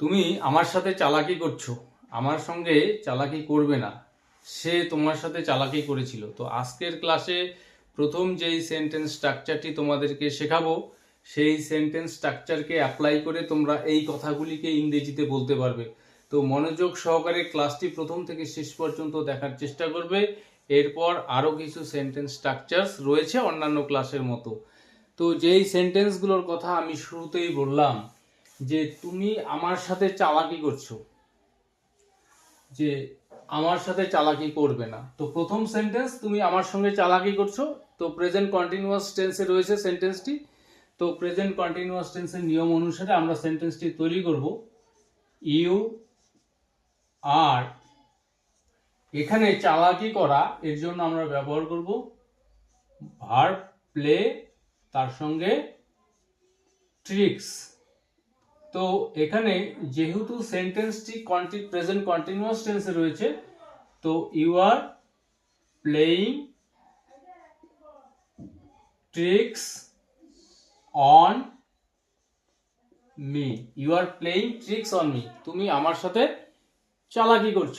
তুমি আমার সাথে চালাকি করছ, আমার সঙ্গে চালাকি করবে না। সে তোমার সাথে চালাকি করেছিল। তো আজকের ক্লাসে প্রথম যেই সেন্টেন্স স্ট্রাকচারটি তোমাদেরকে শেখাবো, সেই সেন্টেন্স স্ট্রাকচারকে অ্যাপ্লাই করে তোমরা এই কথাগুলিকে ইংরেজিতে বলতে পারবে। তো মনোযোগ সহকারে ক্লাসটি প্রথম থেকে শেষ পর্যন্ত দেখার চেষ্টা করবে। এরপর আরও কিছু সেন্টেন্স স্ট্রাকচারস রয়েছে অন্যান্য ক্লাসের মতো। তো যেই সেন্টেন্সগুলোর কথা আমি শুরুতেই বললাম যে তুমি আমার সাথে চালাকি করছ, যে আমার সাথে চালাকি করবে না। তো প্রথম সেন্টেন্স তুমি আমার সঙ্গে চালাকি করছ, তো প্রেজেন্ট কন্টিনিউয়াস টেন্সে রয়েছে সেন্টেন্সটি তো প্রেজেন্ট কন্টিনিউয়াস টেন্সের নিয়ম অনুসারে আমরা সেন্টেন্সটি তৈরি করব। ইউ আর এখানে চালাকি করা, এর জন্য আমরা ব্যবহার করব ভার্ব প্লে তার সঙ্গে ট্রিক্স তো এখানে যেহেতু সেন্টেন্সটি কন্টি প্রেজেন্ট কন্টিনিউয়াস টেন্সে রয়েছে, তো you are playing tricks on me you are playing tricks on me তুমি আমার সাথে চালাকি করছ।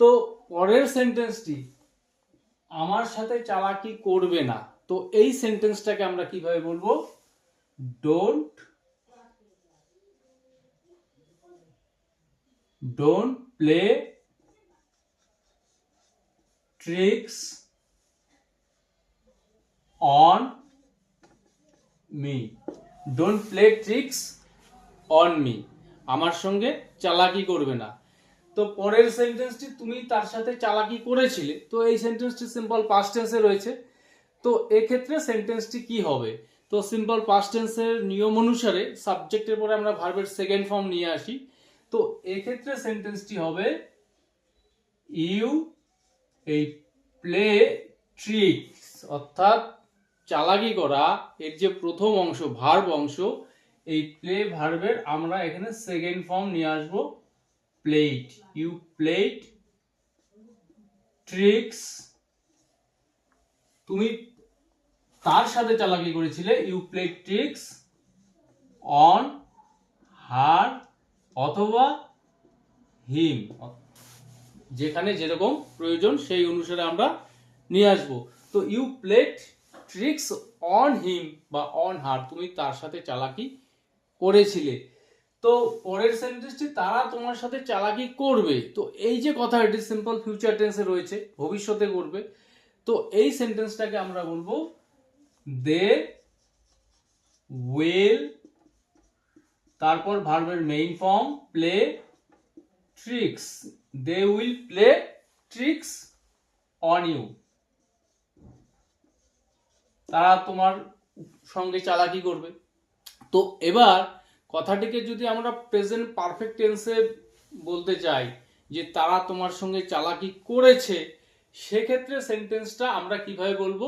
তো পরের সেন্টেন্সটি আমার সাথে চালাকি করবে না। তো এই সেন্টেন্সটাকে আমরা কীভাবে বলব? Don't don't play tricks on me. Don't play tricks on me. আমার সঙ্গে চালাকি করবে না। তো পরের সেন্টেন্সটি তুমি তার সাথে চালাকি করেছিলে। তো এই সেন্টেন্সটি সিম্পল পাস্ট টেন্সে রয়েছে। তো এক্ষেত্রে সেন্টেন্সটি কি হবে? তো সিম্পল পাস্ট টেন্সের নিয়ম অনুসারে সাবজেক্টের পরে আমরা ভার্বের সেকেন্ড ফর্ম নিয়ে আসি। তো এক্ষেত্রে সেন্টেন্সটি হবে ইউ এই প্লে ট্রিক্স অর্থাৎ চালাকি করা, এর যে প্রথম অংশ ভার্ব অংশ, এই প্লে ভার্বের আমরা এখানে সেকেন্ড ফর্ম নিয়ে আসব প্লেট ইউ প্লেট ট্রিক্স তুমি তার সাথে চালাকি করেছিলে you played tricks on her অথবা হিম, যেখানে যেরকম প্রয়োজন সেই অনুসারে আমরা নিয়ে আসব। তো you played tricks on him বা অন হার তুমি তার সাথে চালাকি করেছিলে। তো পরের সেন্টেন্সটি তারা তোমার সাথে চালাকি করবে। তো এই যে কথা, এটি সিম্পল ফিউচার টেন্সে রয়েছে, ভবিষ্যতে করবে তো এই সেন্টেন্সটাকে আমরা বলব দে উইল তারপর ভার্বের main form play tricks they will play tricks on you তারা তোমার সঙ্গে চালাকি করবে। তো এবার কথাটিকে যদি আমরা প্রেজেন্ট পারফেক্ট টেন্সে বলতে চাই, যে তারা তোমার সঙ্গে চালাকি করেছে, সেক্ষেত্রে সেন্টেন্সটা আমরা কীভাবে বলব?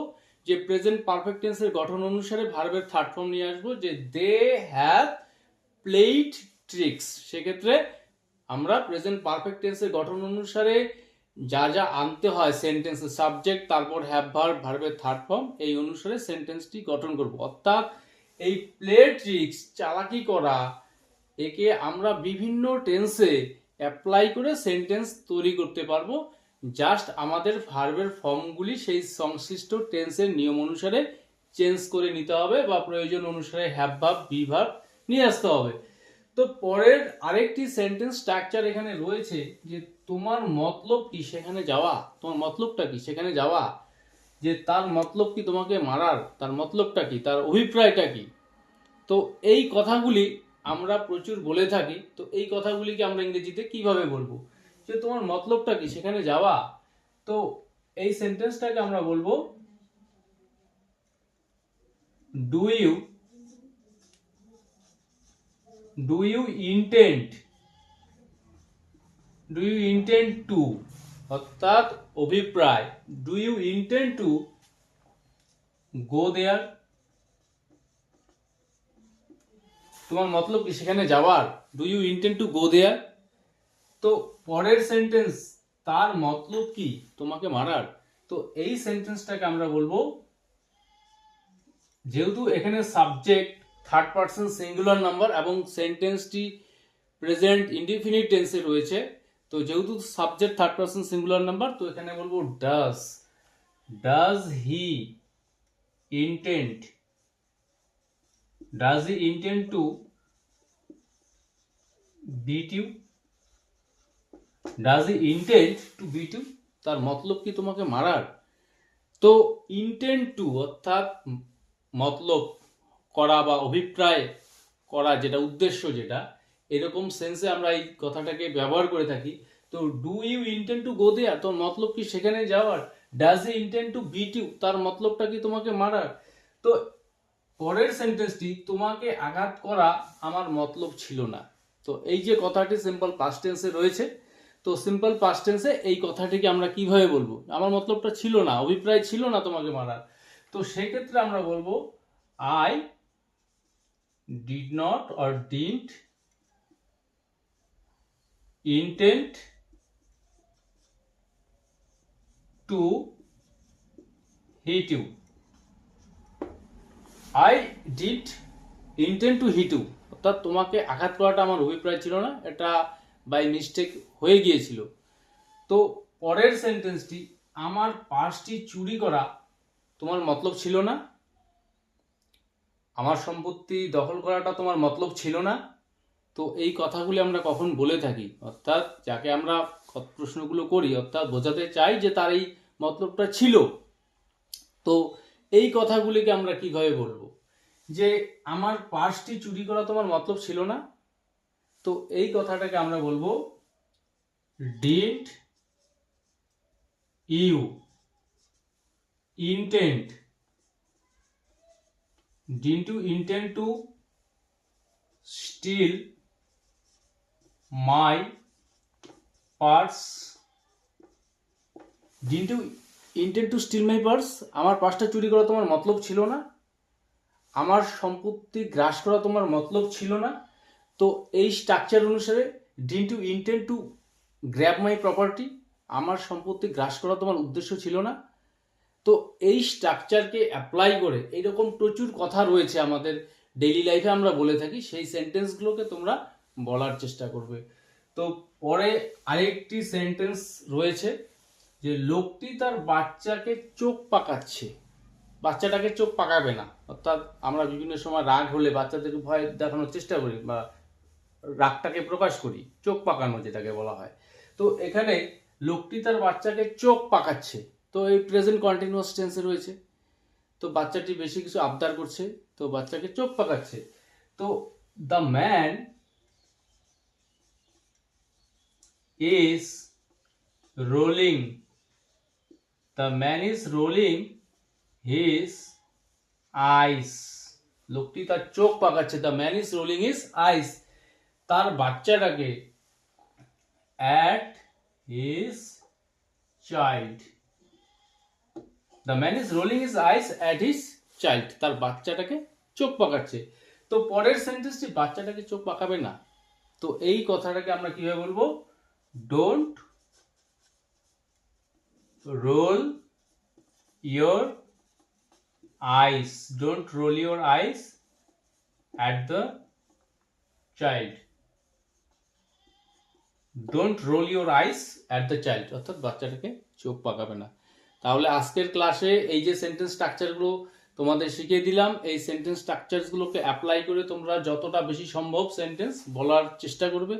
যে প্রেজেন্ট পারফেক্ট টেন্সের গঠন অনুসারে ভার্বের থার্ড ফর্ম নিয়ে আসব, যে দে হ্যাভ প্লেট ট্রিক্স সেক্ষেত্রে আমরা প্রেজেন্ট পারফেক্ট টেন্সের গঠন অনুসারে যা যা আনতে হয় সেন্টেন্সের সাবজেক্ট তারপর হ্যাভ ভার্ব ভার্বের থার্ড ফর্ম এই অনুসারে সেন্টেন্সটি গঠন করব। অর্থাৎ এই প্লে ট্রিক্স চালাকি করা, একে আমরা বিভিন্ন টেন্সে অ্যাপ্লাই করে সেন্টেন্স তৈরি করতে পারব। জাস্ট আমাদের ভার্বের ফর্মগুলি সেই সংশ্লিষ্ট টেন্সের নিয়ম অনুসারে চেঞ্জ করে নিতে হবে বা প্রয়োজন অনুসারে হ্যাভ ভার্ব বি ভার্ব নিয়ে আসতে হবে। তো পরের আরেকটি সেন্টেন্স স্ট্রাকচার এখানে রয়েছে যে তোমার মতলব কি সেখানে যাওয়া? তোমার মতলবটা কি সেখানে যাওয়া? যে তার মতলব কি তোমাকে মারার? তার মতলবটা কি? তার অভিপ্রায়টা কি? তো এই কথাগুলি আমরা প্রচুর বলে থাকি। তো এই কথাগুলিকে আমরা ইংরেজিতে কীভাবে বলব? যে তোমার মতলবটা কি? সেখানে যাওয়া। তো এই সেন্টেন্সটাকে আমরা বলব do you do you intend? Do you intend to? অর্থাৎ অভিপ্রায়। Do you intend to go there? তোমার মতলব কি সেখানে যাওয়ার? Do you intend to go there তো পরের সেন্টেন্স তার মতলব কি? তোমাকে মারার। তো এই সেন্টেন্সটাকে আমরা বলব, যেহেতু এখানে subject third person singular number এবং সেন্টেন্সটি প্রেজেন্ট ইনডিফিনিট টেন্সে রয়েছে। তো যেহেতু subject third person singular number তো এখানে বলব does does he intend does he intend to beat you does he intend to beat you তার মতলব কি তোমাকে মারার? তো ইন্টেন্ট টু অর্থাৎ মতলব করা বা অভিপ্রায় করা যেটা উদ্দেশ্য যেটা, এরকম সেন্সে আমরা এই কথাটাকে ব্যবহার করে থাকি। তো do you intend to go there তোর মতলব কি সেখানে যাওয়ার? Does he intend to beat you তার মতলবটা কি তোমাকে মারার? তো পরের সেন্টেন্সটি তোমাকে আঘাত করা আমার মতলব ছিল না। তো এই যে কথাটি সিম্পল পাস্ট টেন্সে রয়েছে, তো সিম্পল পাস্ট টেন্সে এই কথাটিকে আমরা কীভাবে বলব? আমার মতলবটা ছিল না, অভিপ্রায় ছিল না তোমাকে মারার। তো সেক্ষেত্রে আমরা বলব I did not or didn't intend to hit you I did intend to hit you অর্থাৎ তোমাকে আঘাত করাটা আমার অভিপ্রায় ছিল না, এটা বাই মিস্টেক হয়ে গিয়েছিল। তো পরের সেন্টেন্সটি আমার পার্সটি চুরি করা তোমার মতলব ছিল না আমার সম্পত্তি দখল করাটা তোমার মতলব ছিল না। তো এই কথাগুলি আমরা কখন বলে থাকি? অর্থাৎ যাকে আমরা প্রশ্নগুলো করি, অর্থাৎ বোঝাতে চাই যে তার এই মতলবটা ছিল। তো এই কথাগুলিকে আমরা কীভাবে বলব? যে আমার পার্সটি চুরি করা তোমার মতলব ছিল না। তো এই কথাটাকে আমরা বলব did you intend did you intend to steal my purse did you intend to steal my purse আমার পার্সটা চুরি করা তোমার মতলব ছিল না? আমার সম্পত্তি গ্রাস করা তোমার মতলব ছিল না? তো এই স্ট্রাকচার অনুসারে did you intend to grab my property আমার সম্পত্তি গ্রাস করা তোমার উদ্দেশ্য ছিল না? তো এই স্ট্রাকচারকে অ্যাপ্লাই করে এইরকম প্রচুর কথা রয়েছে আমাদের ডেইলি লাইফে আমরা বলে থাকি, সেই সেন্টেন্সগুলোকে তোমরা বলার চেষ্টা করবে। তো পরে আরেকটি সেন্টেন্স রয়েছে যে, লোকটি তার বাচ্চাকে চোখ পাকাচ্ছে। বাচ্চাটাকে চোখ পাকাবে না। অর্থাৎ আমরা বিভিন্ন সময় রাগ হলে বাচ্চাদেরকে ভয় দেখানোর চেষ্টা করি বা রাগটাকে প্রকাশ করি, চোখ পাকানো যেটাকে বলা হয়। তো এখানে লোকটি তার বাচ্চাকে চোখ পাকাচ্ছে। তো এই প্রেজেন্ট কন্টিনিউয়াস টেন্সে রয়েছে। তো বাচ্চাটি বেশি কিছু আবদার করছে, তো বাচ্চাকে চোখ পাকাচ্ছে। তো the man is rolling the man is rolling his eyes লোকটি তার চোখ পাকাচ্ছে the man is rolling his eyes তার বাচ্চাটাকে at his child the man is rolling his eyes at his child তার বাচ্চাটাকে চোখ পাকাচ্ছে। তো পরের সেন্টেন্সটি বাচ্চাটাকে চোখ পাকাবে না। তো এই কথাটাকে আমরা কীভাবে বলব? Don't roll your eyes don't roll your eyes at the child don't roll your eyes at the child অর্থাৎ বাচ্চাটাকে চোখ পাকাবে না। তাহলে আজকের ক্লাসে এই যে সেন্টেন্স স্ট্রাকচারগুলো তোমাদের শিখিয়ে দিলাম, এই সেন্টেন্স স্ট্রাকচারসগুলোকে অ্যাপ্লাই করে তোমরা যতটা বেশি সম্ভব সেন্টেন্স বলার চেষ্টা করবে।